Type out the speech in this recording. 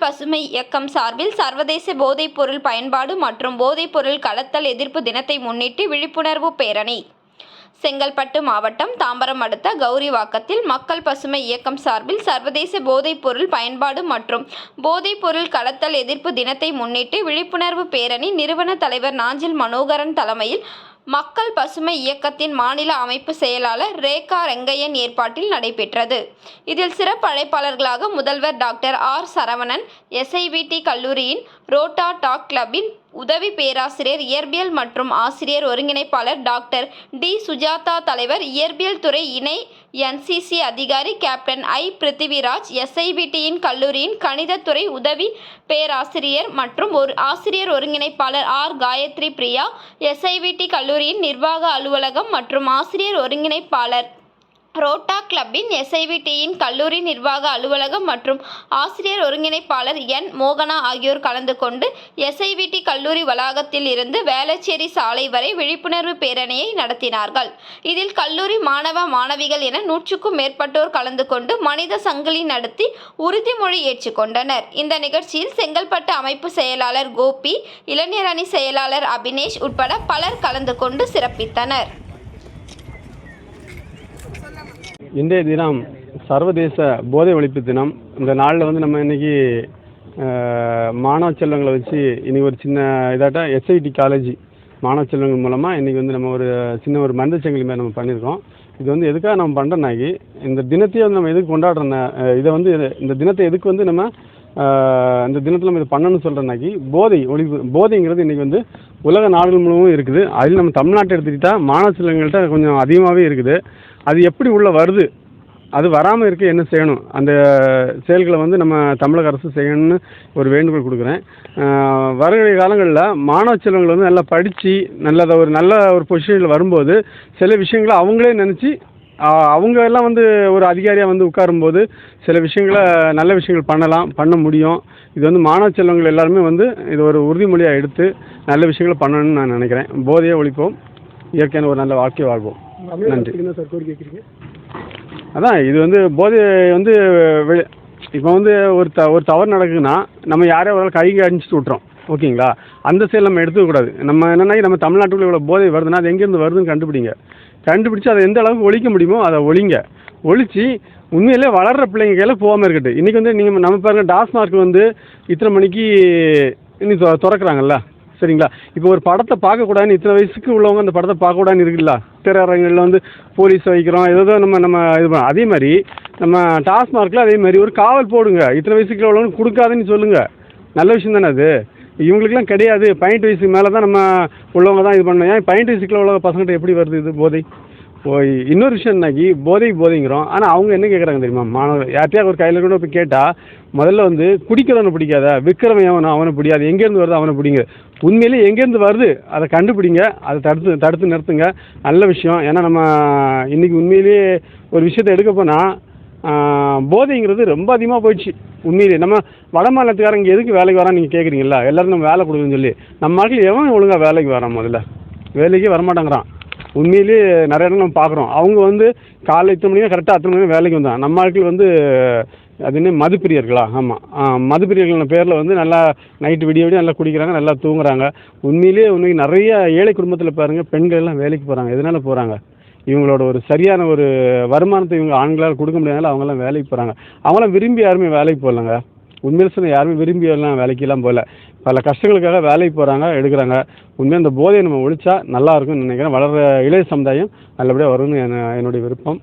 பசுமை இயக்கம் சார்பில் சர்வதேச போதைப்பொருள் பயன்பாடு மற்றும் போதைப்பொருள் கடத்தல் எதிர்ப்பு தினத்தை முன்னிட்டு விழிப்புணர்வு பேரணி. செங்கல்பட்டு மாவட்டம் தாம்பரம் அடுத்த கௌரிவாக்கத்தில் மக்கள் பசுமை இயக்கம் சார்பில் சர்வதேச போதைப்பொருள் பயன்பாடு மற்றும் போதைப்பொருள் கடத்தல் எதிர்ப்பு தினத்தை முன்னிட்டு விழிப்புணர்வு பேரணி நிறுவன தலைவர் நாஞ்சில் மனோகரன் தலைமையில் மக்கள் பசுமை இயக்கத்தின் மாநில அமைப்பு செயலாளர் ரேகா ரெங்கையன் ஏற்பாட்டில் நடைபெற்றது. இதில் சிறப்பு அழைப்பாளர்களாக முதல்வர் டாக்டர் ஆர் சரவணன் எஸ்ஐவிடி கல்லூரியின் ரோட்டா டாக் கிளப்பின் உதவி பேராசிரியர் இயற்பியல் மற்றும் ஆசிரியர் ஒருங்கிணைப்பாளர் டாக்டர் டி. சுஜாதா தலைவர் இயற்பியல் துறை இணை என்சிசி அதிகாரி கேப்டன் ஐ. பிருத்திவிராஜ் எஸ்ஐபிடியின் கல்லூரியின் கணிதத்துறை உதவி பேராசிரியர் மற்றும் ஒரு ஆசிரியர் ஒருங்கிணைப்பாளர் ஆர். காயத்ரி பிரியா எஸ்ஐவிடி கல்லூரியின் நிர்வாக அலுவலகம் மற்றும் ஆசிரியர் ஒருங்கிணைப்பாளர். ரோட்டா கிளப்பின் எஸ்ஐவிடியின் கல்லூரி நிர்வாக அலுவலகம் மற்றும் ஆசிரியர் ஒருங்கிணைப்பாளர் என். மோகனா ஆகியோர் கலந்து கொண்டு எஸ்ஐவிடி கல்லூரி வளாகத்தில் இருந்து வேளச்சேரி சாலை வரை விழிப்புணர்வு பேரணியை நடத்தினார்கள். இதில் கல்லூரி மாணவ மாணவிகள் என நூற்றுக்கும் மேற்பட்டோர் கலந்து கொண்டு மனித சங்கிலி நடத்தி உறுதிமொழி ஏற்றுக்கொண்டனர் இந்த நிகழ்ச்சியில் செங்கல்பட்டு அமைப்பு செயலாளர் கோபி இளைஞர் அணி செயலாளர் அபினேஷ் உட்பட பலர் கலந்து கொண்டு சிறப்பித்தனர். இன்றைய தினம் சர்வதேச போதை ஒழிப்பு தினம். இந்த நாளில் வந்து நம்ம இன்னைக்கு மாணவ செல்வங்களை வச்சு இன்னைக்கு ஒரு சின்ன இதாட்ட எஸ்ஐடி காலேஜ் மாணவ செல்வங்கள் மூலமாக இன்றைக்கி வந்து நம்ம ஒரு சின்ன ஒரு மருந்து சங்கிலி மாதிரி நம்ம பண்ணியிருக்கோம். இது வந்து எதுக்காக நம்ம பண்ணுறோம்னாக்கி இந்த தினத்தையே வந்து நம்ம எதுக்கு கொண்டாடுறோம் இதை வந்து இந்த தினத்தை எதுக்கு வந்து நம்ம இந்த தினத்தில் நம்ம இதை பண்ணணும்னு சொல்கிறோம்னாக்கி போதை ஒழிப்பு போதைங்கிறது இன்றைக்கி வந்து உலக நாடுகள் முழுவதும் இருக்குது. அதில் நம்ம தமிழ்நாட்டை எடுத்துக்கிட்டால் மாணவ கொஞ்சம் அதிகமாகவே இருக்குது. அது எப்படி உள்ளே வருது? அது வராமல் இருக்க என்ன செய்யணும்? அந்த செயல்களை வந்து நம்ம தமிழக அரசு செய்யணும்னு ஒரு வேண்டுகோள் கொடுக்குறேன். வருகிற காலங்களில் மாணவ செல்வங்கள் வந்து நல்லா படித்து நல்லதை ஒரு நல்ல ஒரு பொசிஷனில் வரும்போது சில விஷயங்களை அவங்களே நினச்சி அவங்க எல்லாம் வந்து ஒரு அதிகாரியாக வந்து உட்காரும்போது சில விஷயங்களை நல்ல விஷயங்கள் பண்ணலாம் பண்ண முடியும். இது வந்து மாணவ செல்வங்கள் எல்லாருமே வந்து இது ஒரு உறுதிமொழியாக எடுத்து நல்ல விஷயங்களை பண்ணணும்னு நான் நினைக்கிறேன். போதையை ஒழிப்போம். இயற்கையான ஒரு நல்ல வாழ்க்கை வாழ்வோம். நன்றி. அதான் இது வந்து போதை வந்து இப்போ வந்து ஒரு த ஒரு தவறு நடக்குதுன்னா நம்ம யாரையோ ஒரு கை அடிச்சுட்டு விட்றோம் ஓகேங்களா? அந்த செயல் நம்ம எடுத்துக்கக்கூடாது. நம்ம என்னன்னா நம்ம தமிழ்நாட்டுக்குள்ள இவ்வளோ போதை வருதுன்னா அது எங்கேருந்து வருதுன்னு கண்டுபிடிங்க. கண்டுபிடிச்சு அதை எந்த அளவுக்கு ஒழிக்க முடியுமோ அதை ஒழிங்க. ஒழிச்சு உண்மையிலே வளர்கிற பிள்ளைங்க கையில் போகாமல் இருக்கட்டும். இன்றைக்கி வந்து நீங்கள் நம்ம பாருங்க டாஸ்மார்க் வந்து இத்தனை மணிக்கு இன்னைக்கு திறக்கிறாங்கல்ல? சரிங்களா? இப்போ ஒரு படத்தை பார்க்கக்கூடாதுன்னு இத்தனை வயசுக்கு உள்ளவங்க அந்த படத்தை பார்க்கக்கூடாதுன்னு இருக்குல்ல? திரையரங்கில் வந்து போலீஸ் வைக்கிறோம் ஏதோ நம்ம நம்ம இது பண்ண அதே மாதிரி நம்ம டாஸ்மார்க்கில் அதே மாதிரி ஒரு காவல் போடுங்க. இத்தனை வயசுக்கு உள்ளவங்க கொடுக்காதுன்னு சொல்லுங்கள் நல்ல விஷயம் தானே அது? இவங்களுக்குலாம் கிடையாது. பதினெட்டு வயசுக்கு மேலே தான் நம்ம உள்ளவங்க தான் இது பண்ணணும். ஏன்? பதினெட்டு வயசுக்குள்ள உள்ள பசங்கள்கிட்ட எப்படி வருது இது போதை? ஓ இன்னொரு விஷயம் என்னாக்கி போதை போதைங்கிறோம். ஆனால் அவங்க என்ன கேட்குறாங்க தெரியுமா? மாணவர் யார்ட்டையா ஒரு கையில் கூட போய் கேட்டால் முதல்ல வந்து குடிக்கிறவனை பிடிக்காத விற்கிறவன் அவனை அவனை பிடிக்காது எங்கேருந்து வருது அவனை பிடிங்க? உண்மையிலேயே எங்கேருந்து வருது? அதை கண்டுபிடிங்க. அதை தடுத்து தடுத்து நிறுத்துங்க. நல்ல விஷயம். ஏன்னா நம்ம இன்றைக்கி உண்மையிலேயே ஒரு விஷயத்தை எடுக்க போனால் போதைங்கிறது ரொம்ப அதிகமாக போயிடுச்சு. உண்மையிலே. நம்ம வட மாநிலத்துக்காரங்க எதுக்கு வேலைக்கு வரான்னு நீங்கள் கேட்குறீங்களா எல்லோரும் நம்ம வேலை கொடுக்குன்னு சொல்லி. நம்ம நாட்டில் எவன் ஒழுங்காக வேலைக்கு வரான் முதல்ல? வேலைக்கே வரமாட்டேங்கிறான். உண்மையிலேயே நிறைய இடம் நம்ம பார்க்குறோம். அவங்க வந்து காலைல இத்தனை மணிக்கு கரெக்டாக அத்தனை மணிக்கு வேலைக்கு வந்தான் நம்ம ஆட்கள் வந்து அது என்ன? மதுப்பிரியர்களா? ஆமாம் மதுப்பிரியர்கள் பேரில் வந்து நல்லா நைட்டு விடிய விடிய நல்லா குடிக்கிறாங்க நல்லா தூங்குறாங்க. உண்மையிலேயே உண்மைக்கு நிறைய ஏழை குடும்பத்தில் பாருங்கள் பெண்கள் எல்லாம் வேலைக்கு போகிறாங்க எதனால் போகிறாங்க இவங்களோட ஒரு சரியான ஒரு வருமானத்தை இவங்க ஆண்களால் கொடுக்க முடியாதனால அவங்கெல்லாம் வேலைக்கு போகிறாங்க அவங்களாம் விரும்பி யாருமே வேலைக்கு போகலங்க. உண்மையில சொன்ன யாருமே விரும்பி எல்லாம் வேலைக்கெல்லாம் போகல. பல கஷ்டங்களுக்காக வேலைக்கு போகிறாங்க எடுக்கிறாங்க. உண்மையாக இந்த போதையை நம்ம ஒழிச்சா நல்லா இருக்கும்னு நினைக்கிறேன். வளர்கிற இளைய சமுதாயம் நல்லபடியாக வரும்னு என்ன- என்னுடைய விருப்பம்.